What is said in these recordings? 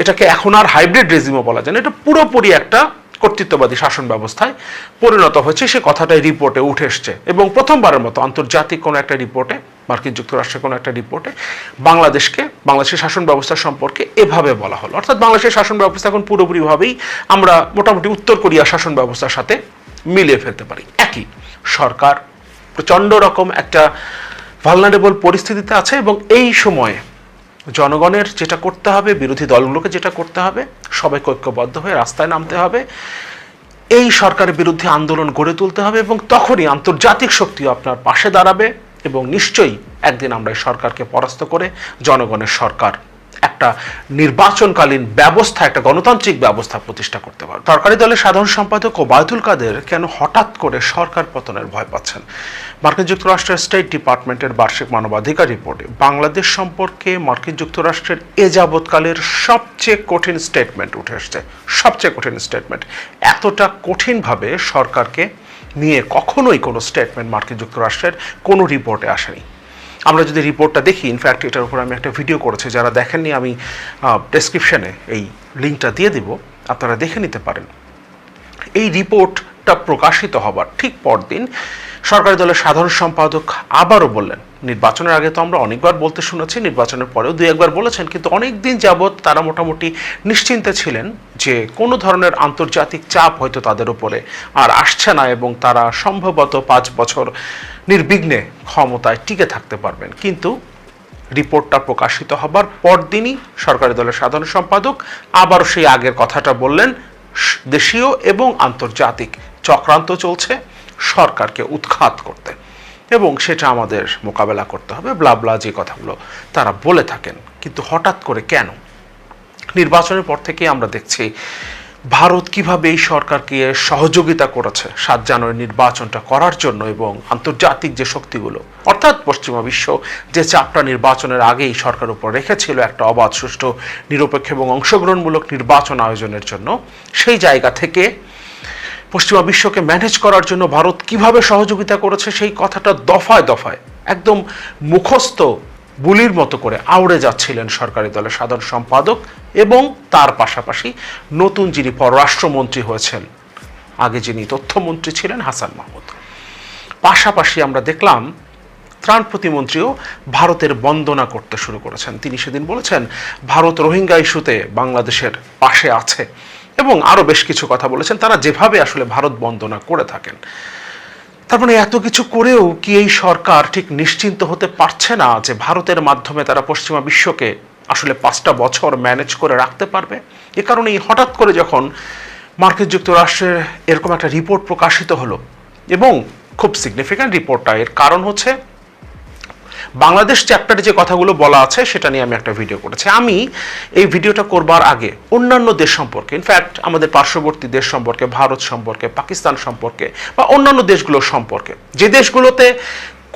এটাকে এখন আর হাইব্রিড রেজিমও বলা যায় না। এটা পুরোপুরি একটা কর্তৃত্ববাদী শাসন ব্যবস্থায় পরিণত হয়েছে। সে কথাটাই রিপোর্টে উঠে এসছে। এবং প্রথমবারের মতো আন্তর্জাতিক কোনো একটা রিপোর্টে মার্কিন যুক্তরাষ্ট্রের কোনো একটা রিপোর্টে বাংলাদেশকে, বাংলাদেশের শাসন ব্যবস্থা সম্পর্কে এভাবে বলা হলো। অর্থাৎ বাংলাদেশের শাসন ব্যবস্থা এখন পুরোপুরিভাবেই আমরা মোটামুটি উত্তর কোরিয়া শাসন ব্যবস্থার সাথে মিলিয়ে ফেলতে পারি। একই সরকার প্রচণ্ড রকম একটা ভালনারেবল পরিস্থিতিতে আছে এবং এই সময়ে জনগণের যেটা করতে হবে, বিরোধী দলগুলোকে যেটা করতে হবে, সবাইকে ঐক্যবদ্ধ হয়ে রাস্তায় নামতে হবে, এই সরকারের বিরুদ্ধে আন্দোলন গড়ে তুলতে হবে এবং তখনই আন্তর্জাতিক শক্তিও আপনার পাশে দাঁড়াবে এবং নিশ্চয়ই একদিন আমরা এই সরকারকে পরাস্ত করে জনগণের সরকার একটা নির্বাচনকালীন ব্যবস্থা, একটা গণতান্ত্রিক ব্যবস্থা প্রতিষ্ঠা করতে পারবে সরকারি দলের সাধারণ সম্পাদক ওবায়দুল কাদের কেন হঠাৎ করে সরকার পতনের ভয় পাচ্ছেন? মার্কিন যুক্তরাষ্ট্রের স্টেট ডিপার্টমেন্টের বার্ষিক মানবাধিকার রিপোর্টে বাংলাদেশ সম্পর্কে মার্কিন যুক্তরাষ্ট্রের এ যাবৎকালের সবচেয়ে কঠিন স্টেটমেন্ট উঠে এসছে। সবচেয়ে কঠিন স্টেটমেন্ট। এতটা কঠিনভাবে সরকারকে নিয়ে কখনোই কোনো স্টেটমেন্ট মার্কিন যুক্তরাষ্ট্রের কোনো রিপোর্টে আসেনি। আমরা যদি রিপোর্টটা দেখি ইনফ্যাক্ট এটার উপর আমি একটা ভিডিও করেছি, যারা দেখেননি, আমি ডেসক্রিপশানে এই লিঙ্কটা দিয়ে দিব, আপনারা দেখে নিতে পারেন। এই রিপোর্টটা প্রকাশিত হবার ঠিক পরদিন সরকারি দলের সাধারণ সম্পাদক আবারও বললেন নির্বাচনের আগে তো আমরা অনেকবার বলতে শুনেছি, নির্বাচনের পরেও দুই একবার বলেছেন, কিন্তু অনেক দিন যাবৎ তারা মোটামুটি নিশ্চিন্তে ছিলেন যে কোনো ধরনের আন্তর্জাতিক চাপ হয়তো তাদের উপরে আর আসছে না এবং তারা সম্ভবত পাঁচ বছর নির্বিঘ্নে ক্ষমতায় টিকে থাকতে পারবেন। কিন্তু রিপোর্টটা প্রকাশিত হবার পরদিনই সরকারি দলের সাধারণ সম্পাদক আবার সেই আগের কথাটা বললেন, দেশীয় এবং আন্তর্জাতিক চক্রান্ত চলছে, সরকারকে উৎখাত করতে। এবং সেটা আমাদের মোকাবেলা করতে হবে ব্লাবলা যে কথাগুলো তারা বলে থাকেন। কিন্তু হঠাৎ করে কেন? নির্বাচনের পর থেকে আমরা দেখছি ভারত কীভাবে এই সরকারকে সহযোগিতা করেছে সাত জানুয়ারি নির্বাচনটা করার জন্য এবং আন্তর্জাতিক যে শক্তিগুলো, অর্থাৎ পশ্চিমা বিশ্ব যে চাপটা নির্বাচনের আগেই সরকার উপর রেখেছিল একটা অবাধ, সুষ্ঠু, নিরপেক্ষ এবং অংশগ্রহণমূলক নির্বাচন আয়োজনের জন্য, সেই জায়গা থেকে পশ্চিমা বিশ্বকে ম্যানেজ করার জন্য ভারত কীভাবে সহযোগিতা করেছে সেই কথাটা দফায় দফায়, একদম মুখস্থ বুলির মতো করে আউড়ে যাচ্ছিলেন সরকারি দলের সাধারণ সম্পাদক এবং তার পাশাপাশি নতুন যিনি পররাষ্ট্রমন্ত্রী হয়েছেন, আগে যিনি তথ্যমন্ত্রী ছিলেন হাসান মাহমুদ। পাশাপাশি আমরা দেখলাম ত্রাণ প্রতিমন্ত্রীও ভারতের বন্দনা করতে শুরু করেছেন। তিনি সেদিন বলেছেন, ভারত রোহিঙ্গা ইস্যুতে বাংলাদেশের পাশে আছে। এবং আরও বেশ কিছু কথা বলেছেন। তারা যেভাবে আসলে ভারত বন্দনা করে থাকেন, তার মানে এত কিছু করেও কি এই সরকার ঠিক নিশ্চিন্ত হতে পারছে না যে ভারতের মাধ্যমে তারা পশ্চিমা বিশ্বকে আসলে পাঁচটা বছর ম্যানেজ করে রাখতে পারবে? এ কারণেই হঠাৎ করে যখন মার্কিন যুক্তরাষ্ট্রের এরকম একটা রিপোর্ট প্রকাশিত হলো, এবং খুব সিগনিফিক্যান্ট রিপোর্টটা, এর কারণ হচ্ছে বাংলাদেশ চ্যাপ্টারে যে কথাগুলো বলা আছে, সেটা নিয়ে আমি একটা ভিডিও করেছি। আমি এই ভিডিওটা করবার আগে অন্যান্য দেশ সম্পর্কে ইনফ্যাক্ট আমাদের পার্শ্ববর্তী দেশ সম্পর্কে, ভারত সম্পর্কে, পাকিস্তান সম্পর্কে, বা অন্যান্য দেশগুলো সম্পর্কে, যে দেশগুলোতে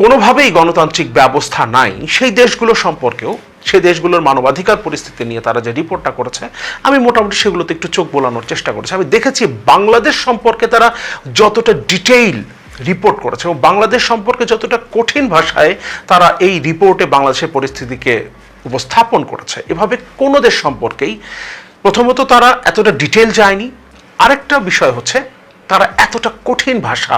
কোনোভাবেই গণতান্ত্রিক ব্যবস্থা নাই, সেই দেশগুলো সম্পর্কেও, সেই দেশগুলোর মানবাধিকার পরিস্থিতি নিয়ে তারা যে রিপোর্টটা করেছে, আমি মোটামুটি সেগুলোতে একটু চোখ বোলানোর চেষ্টা করেছি। আমি দেখেছি বাংলাদেশ সম্পর্কে তারা যতটা ডিটেইল রিপোর্ট করেছে এবং বাংলাদেশ সম্পর্কে যতটা কঠিন ভাষায় তারা এই রিপোর্টে বাংলাদেশের পরিস্থিতিকে উপস্থাপন করেছে। এভাবে কোনো দেশ সম্পর্কেই প্রথমত তারা এতটা ডিটেল যায়নি। আরেকটা বিষয় হচ্ছে তারা এতটা কঠিন ভাষা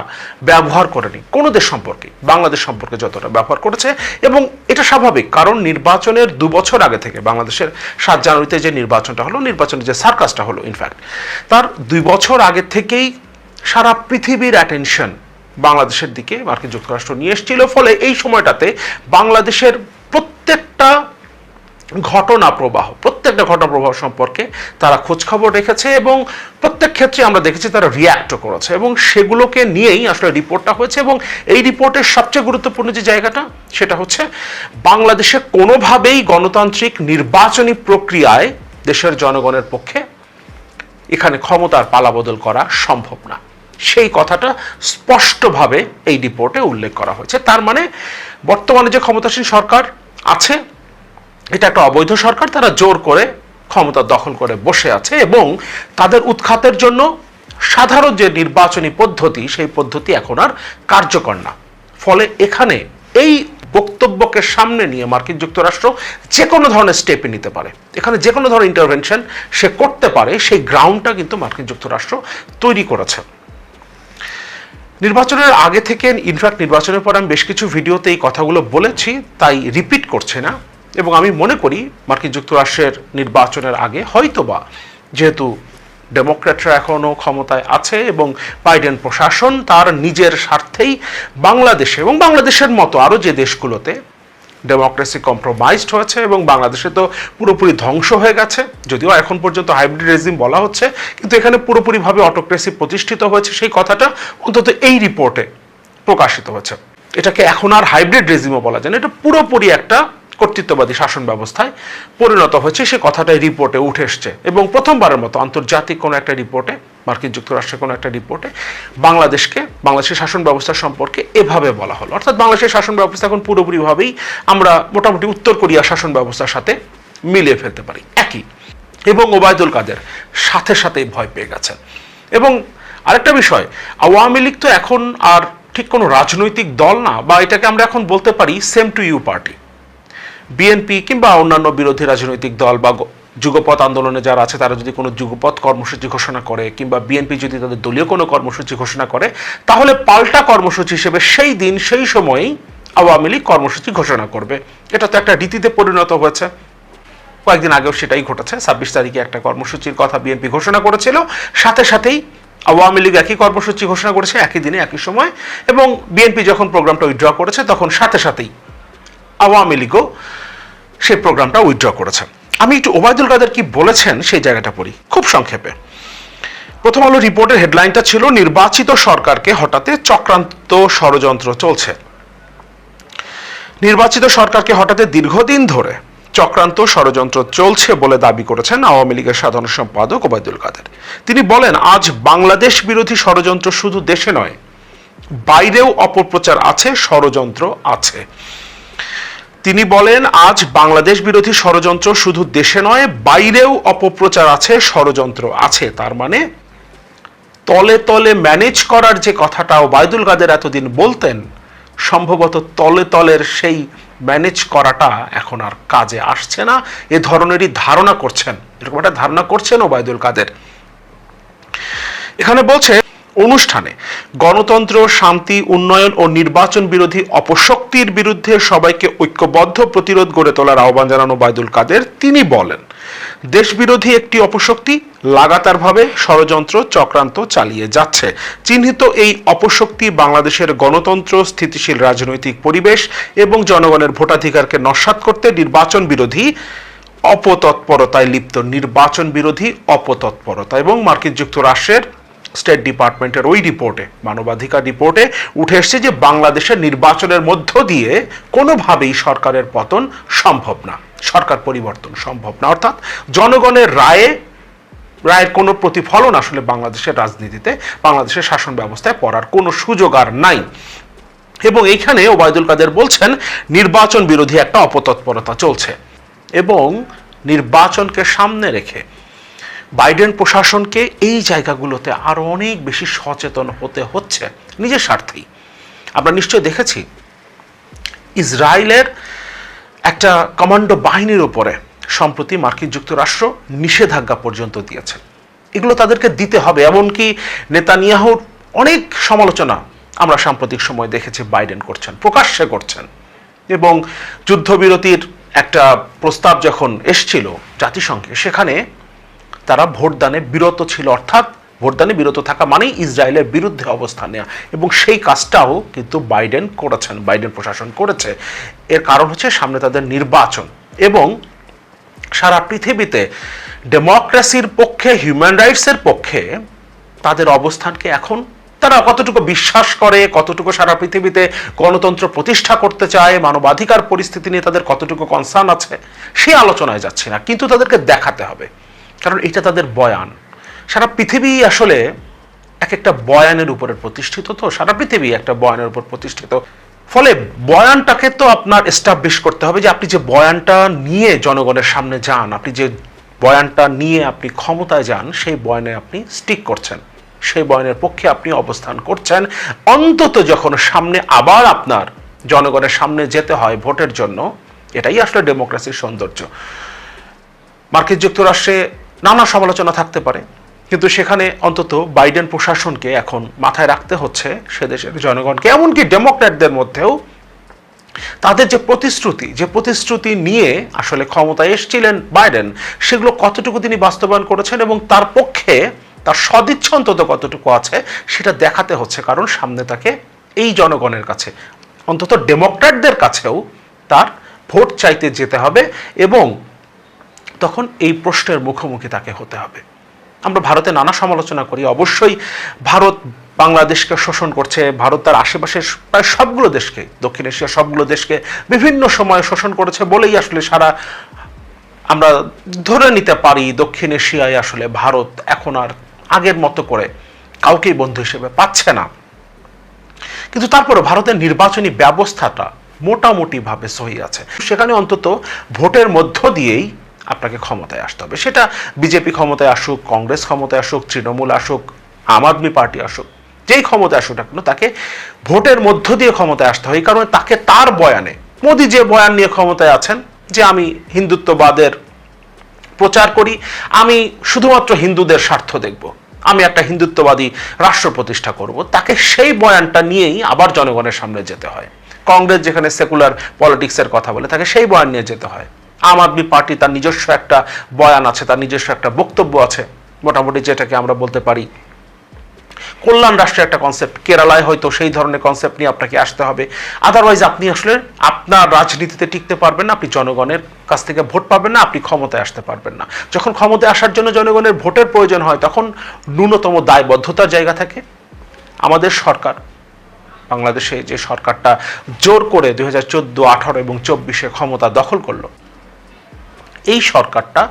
ব্যবহার করেনি। কোনো দেশ সম্পর্কে, বাংলাদেশ সম্পর্কে যতটা ব্যবহার করেছে এবং এটা স্বাভাবিক কারণ নির্বাচনের দু বছর আগে থেকে বাংলাদেশের সাত জানুয়ারিতে যে নির্বাচনটা হলো, নির্বাচনের যে সার্কাসটা হলো ইনফ্যাক্ট তার দুই বছর আগে থেকেই সারা পৃথিবীর অ্যাটেনশন বাংলাদেশের দিকে মার্কিন যুক্তরাষ্ট্র নিয়ে এসেছিল। ফলে এই সময়টাতে বাংলাদেশের প্রত্যেকটা ঘটনা প্রবাহ, প্রত্যেকটা ঘটনা প্রবাহ সম্পর্কে তারা খোঁজখবর রেখেছে এবং প্রত্যেক ক্ষেত্রে আমরা দেখেছি তারা রিয়্যাক্টও করেছে এবং সেগুলোকে নিয়েই আসলে রিপোর্টটা হয়েছে এবং এই রিপোর্টের সবচেয়ে গুরুত্বপূর্ণ যে জায়গাটা সেটা হচ্ছে বাংলাদেশে কোনোভাবেই গণতান্ত্রিক নির্বাচনী প্রক্রিয়ায় দেশের জনগণের পক্ষে এখানে ক্ষমতার পালাবদল করা সম্ভব না। সেই কথাটা স্পষ্টভাবে এই রিপোর্টে উল্লেখ করা হয়েছে। তার মানে বর্তমানে যে ক্ষমতাসীন সরকার আছে, এটা একটা অবৈধ সরকার, তারা জোর করে ক্ষমতা দখল করে বসে আছে এবং তাদের উৎখাতের জন্য সাধারণ যে নির্বাচনী পদ্ধতি, সেই পদ্ধতি এখন আর কার্যকর না। ফলে এখানে এই বক্তব্যকে সামনে নিয়ে মার্কিন যুক্তরাষ্ট্র যে কোনো ধরনের স্টেপে নিতে পারে। এখানে যে কোনো ধরনের ইন্টারভেনশন সে করতে পারে, সেই গ্রাউন্ডটা কিন্তু মার্কিন যুক্তরাষ্ট্র তৈরি করেছে। নির্বাচনের আগে থেকে ইনফ্যাক্ট নির্বাচনের পর আমি বেশ কিছু ভিডিওতে এই কথাগুলো বলেছি, তাই রিপিট করছে না। এবং আমি মনে করি মার্কিন যুক্তরাষ্ট্রের নির্বাচনের আগে হয়তোবা যেহেতু ডেমোক্র্যাটরা এখনও ক্ষমতায় আছে এবং বাইডেন প্রশাসন তার নিজের স্বার্থেই বাংলাদেশে এবং বাংলাদেশের মতো আরও যে দেশগুলোতে ডেমোক্রেসি কম্প্রোমাইজড হয়েছে এবং বাংলাদেশে তো পুরোপুরি ধ্বংস হয়ে গেছে। যদিও এখন পর্যন্ত হাইব্রিড রেজিম বলা হচ্ছে, কিন্তু এখানে পুরোপুরিভাবে অটোক্রেসি প্রতিষ্ঠিত হয়েছে। সেই কথাটা অন্তত এই রিপোর্টে প্রকাশিত হয়েছে। এটাকে এখন আর হাইব্রিড রেজিমও বলা যায় না। এটা পুরোপুরি একটা কর্তৃত্ববাদী শাসন ব্যবস্থায় পরিণত হয়েছে। সে কথাটাই রিপোর্টে উঠে এসছে। এবং প্রথমবারের মতো আন্তর্জাতিক কোনো একটা রিপোর্টে মার্কিন যুক্তরাষ্ট্রের কোনো একটা রিপোর্টে বাংলাদেশকে, বাংলাদেশের শাসন ব্যবস্থা সম্পর্কে এভাবে বলা হলো। অর্থাৎ বাংলাদেশের শাসন ব্যবস্থা এখন পুরোপুরিভাবেই আমরা মোটামুটি উত্তর কোরিয়া শাসন ব্যবস্থার সাথে মিলিয়ে ফেলতে পারি। একই। এবং ওবায়দুল কাদের সাথে সাথেই ভয় পেয়ে গেছেন। এবং আরেকটা বিষয়, আওয়ামী লীগ তো এখন আর ঠিক কোনো রাজনৈতিক দল না, বা এটাকে আমরা এখন বলতে পারি same to you party. BNP কিংবা অন্যান্য বিরোধী রাজনৈতিক দল বা যুগপথ আন্দোলনে যারা আছে, তারা যদি কোনো যুগপথ কর্মসূচি ঘোষণা করে কিংবা বিএনপি যদি তাদের দলীয় কোনো কর্মসূচি ঘোষণা করে, তাহলে পাল্টা কর্মসূচি হিসেবে সেই দিন, সেই সময়েই আওয়ামী লীগ কর্মসূচি ঘোষণা করবে। এটা তো একটা রীতিতে পরিণত হয়েছে। কয়েকদিন আগেও সেটাই ঘটেছে। ছাব্বিশ তারিখে একটা কর্মসূচির কথা বিএনপি ঘোষণা করেছিল। সাথে সাথেই আওয়ামী লীগ একই কর্মসূচি ঘোষণা করেছে, একই দিনে, একই সময়। এবং বিএনপি যখন প্রোগ্রামটা উইথড্র করেছে, তখন সাথে সাথেই আওয়ামী লীগও সেই প্রোগ্রামটা উইথড্র করেছে। আমি একটু ওবায়দুল কাদের কি বলেছেন সেই জায়গাটা পড়ি, খুব সংক্ষেপে। প্রথম আলো রিপোর্টের হেডলাইনটা ছিল, নির্বাচিত সরকারকে হঠাতে চক্রান্ত ষড়যন্ত্র চলছে। নির্বাচিত সরকারকে হঠাতে দীর্ঘদিন ধরে চক্রান্ত ষড়যন্ত্র চলছে বলে দাবি করেছেন আওয়ামী লীগের সাধারণ সম্পাদক ওবায়দুল কাদের। তিনি বলেন, আজ বাংলাদেশ বিরোধী ষড়যন্ত্র শুধু দেশে নয়, বাইরেও অপপ্রচার আছে, ষড়যন্ত্র আছে। তিনি বলেন, আজ বাংলাদেশ বিরোধী ষড়যন্ত্র শুধু দেশে নয়, বাইরেও অপপ্রচার আছে, ষড়যন্ত্র আছে। তার মানে তলে তলে ম্যানেজ করার যে কথাটা ওবায়দুল কাদের এতদিন বলতেন, সম্ভবত তলে তলের সেই ম্যানেজ করাটা এখন আর কাজে আসছে না। এ ধরনেরই ধারণা করছেন, এরকম একটা ধারণা করছেন ওবায়দুল কাদের। এখানে বলছে অনুষ্ঠানে গণতন্ত্র, শান্তি, উন্নয়ন ও নির্বাচন বিরোধী অপশক্তির বিরুদ্ধে সবাইকে ঐক্যবদ্ধ প্রতিরোধ গড়ে তোলার আহ্বান জানানো বাইদুল কাদের, তিনি বলেন, দেশবিরোধী একটি অপশক্তি লাগাতারভাবে ষড়যন্ত্র চক্রান্ত চালিয়ে যাচ্ছে। চিহ্নিত এই অপশক্তি বাংলাদেশের গণতন্ত্র, স্থিতিশীল রাজনৈতিক পরিবেশ এবং জনগণের ভোটাধিকারকে নস্যাৎ করতে নির্বাচন বিরোধী অপতৎপরতায় লিপ্ত, নির্বাচন বিরোধী অপতৎপরতা এবং মার্কিন যুক্তরাষ্ট্রের স্টেট ডিপার্টমেন্টের ওই রিপোর্টে মানবাধিকার রিপোর্টে উঠে এসেছে যে বাংলাদেশের নির্বাচনের মধ্য দিয়ে কোনোভাবেই সরকারের পতন সম্ভব না, সরকার পরিবর্তন সম্ভব না। অর্থাৎ জনগণের রায়ে, রায়ের কোনো প্রতিফলন আসলে বাংলাদেশের রাজনীতিতে, বাংলাদেশের শাসন ব্যবস্থায় পড়ার কোনো সুযোগ আর নাই। এবং এইখানে ওবায়দুল কাদের বলছেন, নির্বাচন বিরোধী একটা অপতৎপরতা চলছে। এবং নির্বাচনকে সামনে রেখে বাইডেন প্রশাসনকে এই জায়গাগুলোতে আরও অনেক বেশি সচেতন হতে হচ্ছে নিজের স্বার্থেই। আমরা নিশ্চয় দেখেছি, ইসরায়েলের একটা কমান্ডো বাহিনীর উপরে সম্প্রতি মার্কিন যুক্তরাষ্ট্র নিষেধাজ্ঞা পর্যন্ত দিয়েছে। এগুলো তাদেরকে দিতে হবে, এমনকি নেতানিয়াহুর অনেক সমালোচনা আমরা সাম্প্রতিক সময় দেখেছি বাইডেন করছেন, প্রকাশ্যে করছেন। এবং যুদ্ধবিরতির একটা প্রস্তাব যখন এসছিল জাতিসংঘে, সেখানে তারা ভোটদানে বিরত ছিল। অর্থাৎ ভোটদানে বিরত থাকা মানেই ইসরায়েলের বিরুদ্ধে অবস্থান নেওয়া এবং সেই কাজটাও কিন্তু বাইডেন করেছেন, বাইডেন প্রশাসন করেছে। এর কারণ হচ্ছে সামনে তাদের নির্বাচন। এবং সারা পৃথিবীতে ডেমোক্রেসির পক্ষে, হিউম্যান রাইটসের পক্ষে তাদের অবস্থানকে এখন তারা কতটুকু বিশ্বাস করে, কতটুকু সারা পৃথিবীতে গণতন্ত্র প্রতিষ্ঠা করতে চায়, মানবাধিকার পরিস্থিতি নিয়ে তাদের কতটুকু কনসার্ন আছে, সে আলোচনায় যাচ্ছে না। কিন্তু তাদেরকে দেখাতে হবে। কারণ এটা তাদের বয়ান। সারা পৃথিবী আসলে এক একটা বয়ানের উপরে প্রতিষ্ঠিত তো, সারা পৃথিবী একটা বয়ানের উপর প্রতিষ্ঠিত। ফলে বয়ানটাকে তো আপনার এস্টাবলিশ করতে হবে যে আপনি যে বয়ানটা নিয়ে জনগণের সামনে যান, আপনি যে বয়ানটা নিয়ে আপনি ক্ষমতায় যান, সেই বয়ানে আপনি স্টিক করছেন। সেই বয়ানের পক্ষে আপনি অবস্থান করছেন। অন্তত যখন সামনে আবার আপনার জনগণের সামনে যেতে হয় ভোটের জন্য, এটাই আসলে ডেমোক্রেসির সৌন্দর্য। মার্কিন যুক্তরাষ্ট্রে নানা সমালোচনা থাকতে পারে। কিন্তু সেখানে অন্তত বাইডেন প্রশাসনকে এখন মাথায় রাখতে হচ্ছে সে দেশের জনগণকে। এমনকি ডেমোক্র্যাটদের মধ্যেও তাদের যে প্রতিশ্রুতি যে প্রতিশ্রুতি নিয়ে আসলে ক্ষমতায় এসেছিলেন বাইডেন, সেগুলো কতটুকু তিনি বাস্তবায়ন করেছেন এবং তার পক্ষে তার সদিচ্ছা অন্তত কতটুকু আছে, সেটা দেখাতে হচ্ছে। কারণ সামনে তাকে এই জনগণের কাছে, অন্তত ডেমোক্র্যাটদের কাছেও তার ভোট চাইতে যেতে হবে এবং তখন এই প্রশ্নের মুখোমুখি তাকে হতে হবে। আমরা ভারতে নানা সমালোচনা করি। অবশ্যই ভারত বাংলাদেশকে শোষণ করছে। ভারত তার আশেপাশের প্রায় সবগুলো দেশকে, দক্ষিণ এশিয়ার সবগুলো দেশকে বিভিন্ন সময়ে শোষণ করেছে বলেই আসলে সারা আমরা ধরে নিতে পারি দক্ষিণ এশিয়ায় আসলে ভারত এখন আর আগের মতো করে কাউকেই বন্ধু হিসেবে পাচ্ছে না। কিন্তু তারপরে ভারতের নির্বাচনী ব্যবস্থাটা মোটামুটিভাবে সহি আছে। সেখানে অন্তত ভোটের মধ্য দিয়েই আপনাকে ক্ষমতায় আসতে হবে। সেটা বিজেপি ক্ষমতায় আসুক, কংগ্রেস ক্ষমতায় আসুক, তৃণমূল আসুক, আম আদমি পার্টি আসুক, যেই ক্ষমতায় আসুক না কেন, তাকে ভোটের মধ্য দিয়ে ক্ষমতায় আসতে হয়। কারণে তাকে তার বয়ানে, মোদি যে বয়ান নিয়ে ক্ষমতায় আছেন, যে আমি হিন্দুত্ববাদের প্রচার করি, আমি শুধুমাত্র হিন্দুদের স্বার্থ দেখব, আমি একটা হিন্দুত্ববাদী রাষ্ট্র প্রতিষ্ঠা করব, তাকে সেই বয়ানটা নিয়েই আবার জনগণের সামনে যেতে হয়। কংগ্রেস যেখানে সেকুলার পলিটিক্সের কথা বলে, তাকে সেই বয়ান নিয়ে যেতে হয়। আম আদমি পার্টি তার নিজস্ব একটা বয়ান আছে, তার নিজস্ব একটা বক্তব্য আছে, মোটামুটি যেটাকে আমরা বলতে পারি। কল্যাণ রাষ্ট্রের একটা কনসেপ্ট কেরালায় হয়তো সেই ধরনের কনসেপ্ট নিয়ে আপনাকে আসতে হবে। আদারওয়াইজ আপনি আসলে আপনার রাজনীতিতে টিকতে পারবেন না, আপনি জনগণের কাছ থেকে ভোট পাবেন না, আপনি ক্ষমতায় আসতে পারবেন না। যখন ক্ষমতায় আসার জন্য জনগণের ভোটের প্রয়োজন হয়, তখন ন্যূনতম দায়বদ্ধতার জায়গা থাকে। আমাদের সরকার, বাংলাদেশে যে সরকারটা জোর করে দুই হাজার চোদ্দ, আঠারো এবং চব্বিশে ক্ষমতা দখল করল এই সরকারটা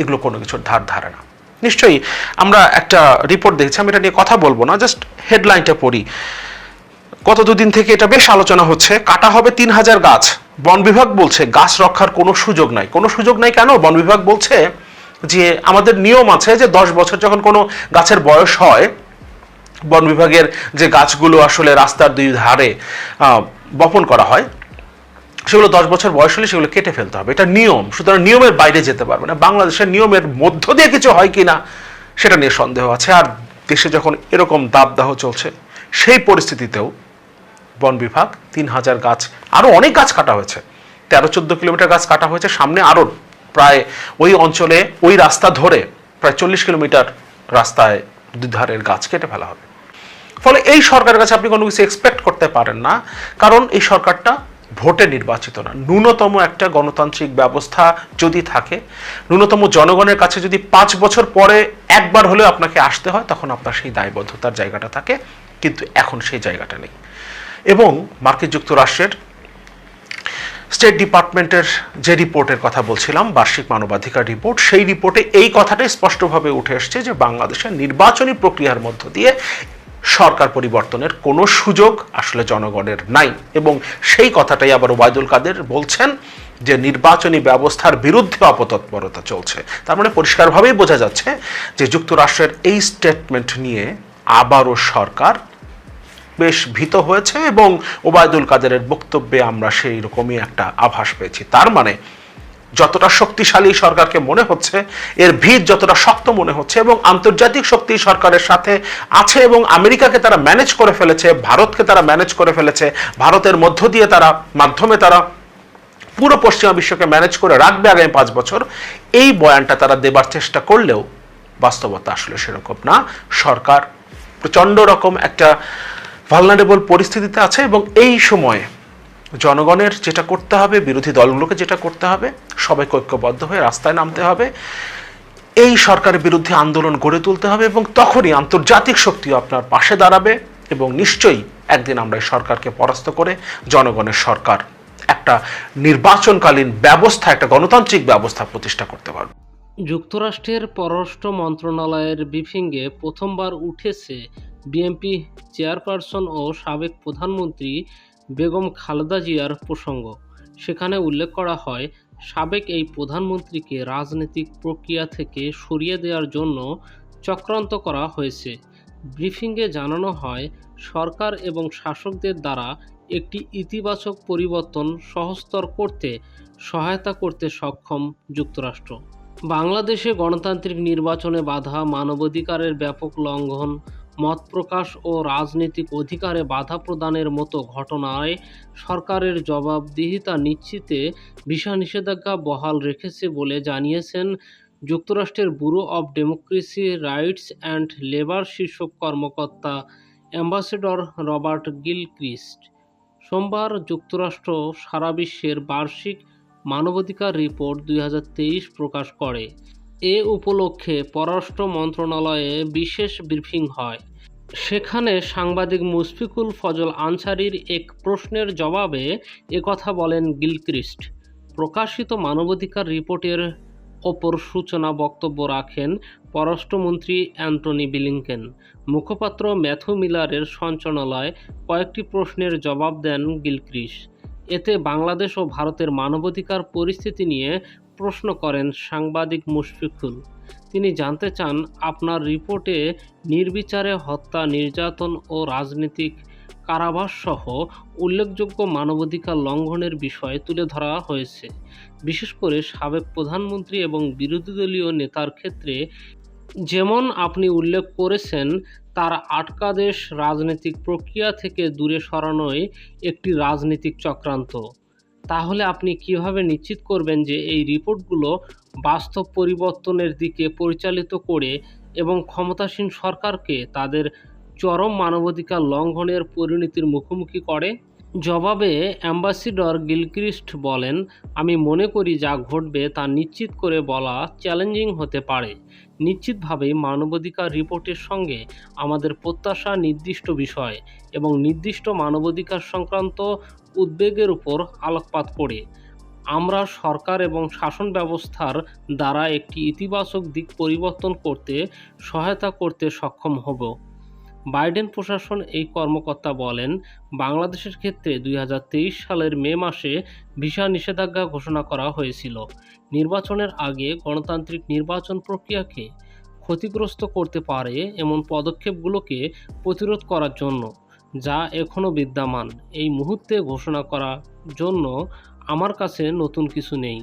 এগুলো কোনো কিছুর ধার ধারে না। নিশ্চয়ই আমরা একটা রিপোর্ট দেখছি, আমি এটা নিয়ে কথা বলব না জাস্ট হেডলাইনটা পড়ি। গত দুদিন থেকে এটা বেশ আলোচনা হচ্ছে, কাটা হবে তিন হাজার গাছ। বন বিভাগ বলছে গাছ রক্ষার কোনো সুযোগ নাই। কোনো সুযোগ নাই কেন? বন বিভাগ বলছে যে আমাদের নিয়ম আছে যে দশ বছর যখন কোনো গাছের বয়স হয়, বন বিভাগের যে গাছগুলো আসলে রাস্তার দুই ধারে বপন করা হয় সেগুলো দশ বছর বয়স হলে সেগুলো কেটে ফেলতে হবে। এটা নিয়ম। সুতরাং নিয়মের বাইরে যেতে পারবে না। বাংলাদেশের নিয়মের মধ্য দিয়ে কিছু হয় কি না সেটা নিয়ে সন্দেহ আছে। আর দেশে যখন এরকম দাবদাহ চলছে, সেই পরিস্থিতিতেও বন বিভাগ তিন হাজার গাছ আরও অনেক গাছ কাটা হয়েছে। তেরো চোদ্দ কিলোমিটার গাছ কাটা হয়েছে। সামনে আরও প্রায় ওই অঞ্চলে, ওই রাস্তা ধরে প্রায় চল্লিশ কিলোমিটার রাস্তায় দুধারের গাছ কেটে ফেলা হবে। ফলে এই সরকারের কাছে আপনি কোনো কিছু এক্সপেক্ট করতে পারেন না। কারণ এই সরকারটা ভোটে নির্বাচিত না ন্যূনতম একটা গণতান্ত্রিক ব্যবস্থা যদি থাকে, ন্যূনতম জনগণের কাছে যদি পাঁচ বছর পরে একবার হলেও আপনাকে আসতে হয়, তখন আপনার সেই দায়বদ্ধতার জায়গাটা থাকে, কিন্তু এখন সেই জায়গাটা নেই। এবং মার্কিন যুক্তরাষ্ট্রের স্টেট ডিপার্টমেন্টের যে রিপোর্টের কথা বলছিলাম, বার্ষিক মানবাধিকার রিপোর্ট, সেই রিপোর্টে এই কথাটাই স্পষ্টভাবে উঠে এসছে যে বাংলাদেশের নির্বাচনী প্রক্রিয়ার মধ্য দিয়ে সরকার পরিবর্তনের কোনো সুযোগ আসলে জনগণের নাই। এবং সেই কথাটাই আবার ওবায়দুল কাদের বলছেন যে নির্বাচনী ব্যবস্থার বিরুদ্ধে অপতৎপরতা চলছে। তার মানে পরিষ্কারভাবেই বোঝা যাচ্ছে যে যুক্তরাষ্ট্রের এই স্টেটমেন্ট নিয়ে আবারও সরকার বেশ ভীত হয়েছে এবং ওবায়দুল কাদেরের বক্তব্যে আমরা সেই রকমই একটা আভাস পেয়েছি। তার মানে যতটা শক্তিশালী সরকারকে মনে হচ্ছে, এর ভিত যতটা শক্ত মনে হচ্ছে এবং আন্তর্জাতিক শক্তি সরকারের সাথে আছে এবং আমেরিকাকে তারা ম্যানেজ করে ফেলেছে, ভারতকে তারা ম্যানেজ করে ফেলেছে, ভারতের মধ্য দিয়ে তারা, মাধ্যমে তারা পুরো পশ্চিমা বিশ্বকে ম্যানেজ করে রাখবে আগামী পাঁচ বছর, এই বয়ানটা তারা দেবার চেষ্টা করলেও বাস্তবতা আসলে সেরকম না। সরকার প্রচণ্ড রকম একটা ভালনারেবল পরিস্থিতিতে আছে এবং এই সময়ে জনগণের যেটা করতে হবে, বিরোধী দলগুলোকে যেটা করতে হবে, সবাইকে ঐক্যবদ্ধ হয়ে রাস্তায় নামতে হবে। এই সরকারের বিরুদ্ধে আন্দোলন গড়ে তুলতে হবে এবং তখনই আন্তর্জাতিক শক্তিও আপনার পাশে দাঁড়াবে এবং নিশ্চয়ই একদিন আমরা এই সরকারকে পরাস্ত করে জনগণের সরকার একটা নির্বাচনকালীন ব্যবস্থা, একটা গণতান্ত্রিক ব্যবস্থা প্রতিষ্ঠা করতে পারবে। যুক্তরাষ্ট্রের পররাষ্ট্র মন্ত্রণালয়ের ব্রিফিংয়ে প্রথমবার উঠেছে বিএনপি চেয়ারপারসন ও সাবেক প্রধানমন্ত্রী বেগম খালেদা জিয়ার প্রসঙ্গ। সেখানে উল্লেখ করা হয়, সাবেক এই প্রধানমন্ত্রীকে রাজনৈতিক প্রক্রিয়া থেকে সরিয়ে দেওয়ার জন্য চক্রান্ত করা হয়েছে। ব্রিফিংয়ে জানানো হয়, সরকার এবং শাসকদের দ্বারা একটি ইতিবাচক পরিবর্তন সহস্তর করতে সহায়তা করতে সক্ষম যুক্তরাষ্ট্র। বাংলাদেশে গণতান্ত্রিক নির্বাচনে বাধা মানবাধিকারের ব্যাপক লঙ্ঘন মত প্রকাশ ও রাজনৈতিক অধিকারে বাধা প্রদানের মতো ঘটনায় সরকারের জবাবদিহিতা নিশ্চিতে ভিসা নিষেধাজ্ঞা বহাল রেখেছে বলে জানিয়েছেন যুক্তরাষ্ট্রের bureau of democracy, rights and labour শীর্ষক কর্মকর্তা অ্যাম্বাসেডর রবার্ট গিলক্রিস্ট। সোমবার যুক্তরাষ্ট্র সারা বিশ্বের বার্ষিক মানবাধিকার রিপোর্ট দুই হাজার তেইশ প্রকাশ করে। এ উপলক্ষে পররাষ্ট্র মন্ত্রণালয়ে বিশেষ ব্রিফিং হয়। সেখানে সাংবাদিক মুশফিকুল ফজল আনসারির এক প্রশ্নের জবাবে একথা বলেন গিলক্রিস্ট। প্রকাশিত মানবাধিকার রিপোর্টের ওপর সূচনা বক্তব্য রাখেন পররাষ্ট্রমন্ত্রী অ্যান্টনি বিলিংকেন। মুখপাত্র ম্যাথু মিলারের সঞ্চালনায় কয়েকটি প্রশ্নের জবাব দেন গিলক্রিস এতে বাংলাদেশ ও ভারতের মানবাধিকার পরিস্থিতি নিয়ে প্রশ্ন করেন সাংবাদিক মুশফিকুল। তিনি জানতে চান আপনার রিপোর্টে নির্বিচারে হত্যা, নির্যাতন ও রাজনৈতিক কারাবাস সহ উল্লেখযোগ্য মানবাধিকার লঙ্ঘনের বিষয় তুলে ধরা হয়েছে। বিশেষ করে সাবেক প্রধানমন্ত্রী এবং বিরোধী দলীয় নেতার ক্ষেত্রে যেমন আপনি উল্লেখ করেছেন, তার আটকা দেশ রাজনৈতিক প্রক্রিয়া থেকে দূরে সরানোয় একটি রাজনৈতিক চক্রান্ত। তাহলে আপনি কীভাবে নিশ্চিত করবেন যে এই রিপোর্টগুলো বাস্তব পরিবর্তনের দিকে পরিচালিত করে এবং ক্ষমতাসীন সরকারকে তাদের চরম মানবাধিকার লঙ্ঘনের পরিণতির মুখোমুখি করে? জবাবে অ্যাম্বাসিডর গিলক্রিস্ট বলেন, আমি মনে করি যা ঘটবে তা নিশ্চিত করে বলা চ্যালেঞ্জিং হতে পারে। নিশ্চিতভাবেই মানবাধিকার রিপোর্টের সঙ্গে আমাদের প্রত্যাশা নির্দিষ্ট বিষয় এবং নির্দিষ্ট মানবাধিকার সংক্রান্ত উদ্বেগের উপর আলোকপাত করে। আমরা সরকার এবং শাসন ব্যবস্থার দ্বারা একটি ইতিবাচক দিক পরিবর্তন করতে সহায়তা করতে সক্ষম হব। বাইডেন প্রশাসন এই কর্মকর্তা বলেন, বাংলাদেশের ক্ষেত্রে দুই হাজার তেইশ সালের মে মাসে ভিসা নিষেধাজ্ঞা ঘোষণা করা হয়েছিল। নির্বাচনের আগে গণতান্ত্রিক নির্বাচন প্রক্রিয়াকে ক্ষতিগ্রস্ত করতে পারে এমন পদক্ষেপগুলোকে প্রতিরোধ করার জন্য। যা এখনও বিদ্যমান। এই মুহূর্তে ঘোষণা করার জন্য আমার কাছে নতুন কিছু নেই।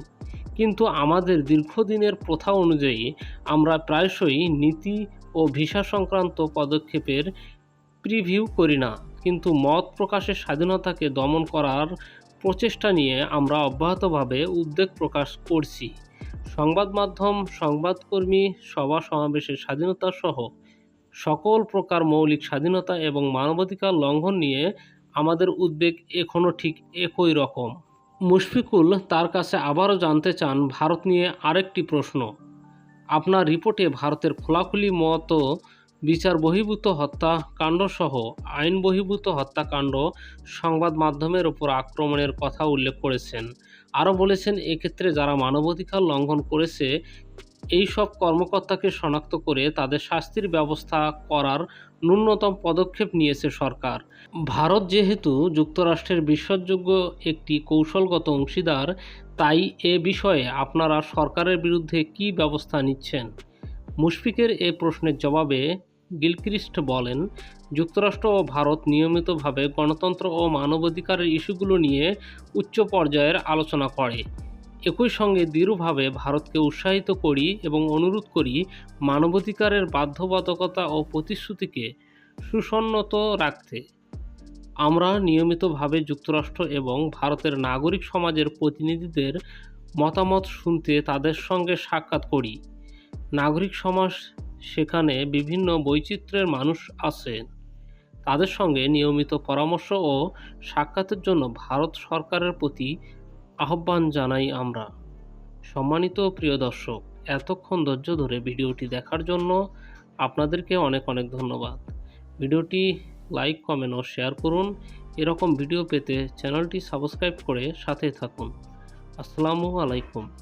কিন্তু আমাদের দীর্ঘদিনের প্রথা অনুযায়ী আমরা প্রায়শই নীতি ও ভিসা সংক্রান্ত পদক্ষেপের প্রিভিউ করি না। কিন্তু মত প্রকাশের স্বাধীনতাকে দমন করার প্রচেষ্টা নিয়ে আমরা অব্যাহতভাবে উদ্বেগ প্রকাশ করছি। সংবাদ মাধ্যম, সংবাদকর্মী সভা সমাবেশের স্বাধীনতা সহ সকল প্রকার মৌলিক স্বাধীনতা এবং মানবাধিকার লঙ্ঘন নিয়ে আমাদের উদ্বেগ এখনও ঠিক একই রকম। মুশফিকুল তার কাছে আবারও জানতে চান ভারত নিয়ে আরেকটি প্রশ্ন। আপনার রিপোর্টে ভারতের খোলাখুলি মত, বিচার বহির্ভূত হত্যাকাণ্ডসহ আইন বহির্ভূত হত্যাকাণ্ড সংবাদ মাধ্যমের ওপর আক্রমণের কথা উল্লেখ করেছেন। আরও বলেছেন, এক্ষেত্রে যারা মানবাধিকার লঙ্ঘন করেছে এই সব কর্মকর্তাকে শনাক্ত করে তাদের শাস্তির ব্যবস্থা করার ন্যূনতম পদক্ষেপ নিয়েছে সরকার। ভারত যেহেতু যুক্তরাষ্ট্রের বিশ্বাসযোগ্য একটি কৌশলগত অংশীদার, তাই এ বিষয়ে আপনারা সরকারের বিরুদ্ধে কী ব্যবস্থা নিচ্ছেন? মুশফিকের এ প্রশ্নের জবাবে গিলক্রিস্ট বলেন, যুক্তরাষ্ট্র ও ভারত নিয়মিতভাবে গণতন্ত্র ও মানবাধিকারের ইস্যুগুলো নিয়ে উচ্চ পর্যায়ের আলোচনা করে। একই সঙ্গে দৃঢ়ভাবে ভারতকে উৎসাহিত করি এবং অনুরোধ করি মানবাধিকারের বাধ্যবাধকতা ও প্রতিশ্রুতিকে সুসন্নত রাখতে। আমরা নিয়মিতভাবে যুক্তরাষ্ট্র এবং ভারতের নাগরিক সমাজের প্রতিনিধিদের মতামত শুনতে তাদের সঙ্গে সাক্ষাৎ করি। নাগরিক সমাজ সেখানে বিভিন্ন বৈচিত্র্যের মানুষ আছেন। তাদের সঙ্গে নিয়মিত পরামর্শ ও সাক্ষাতের জন্য ভারত সরকারের প্রতি আহ্বান জানাই আমরা। সম্মানিত প্রিয় দর্শক, এতক্ষণ ধৈর্য ধরে ভিডিওটি দেখার জন্য আপনাদেরকে অনেক অনেক ধন্যবাদ। ভিডিওটি লাইক, কমেন্ট ও শেয়ার করুন। এরকম ভিডিও পেতে চ্যানেলটি সাবস্ক্রাইব করে সাথে থাকুন। আসসালামু আলাইকুম।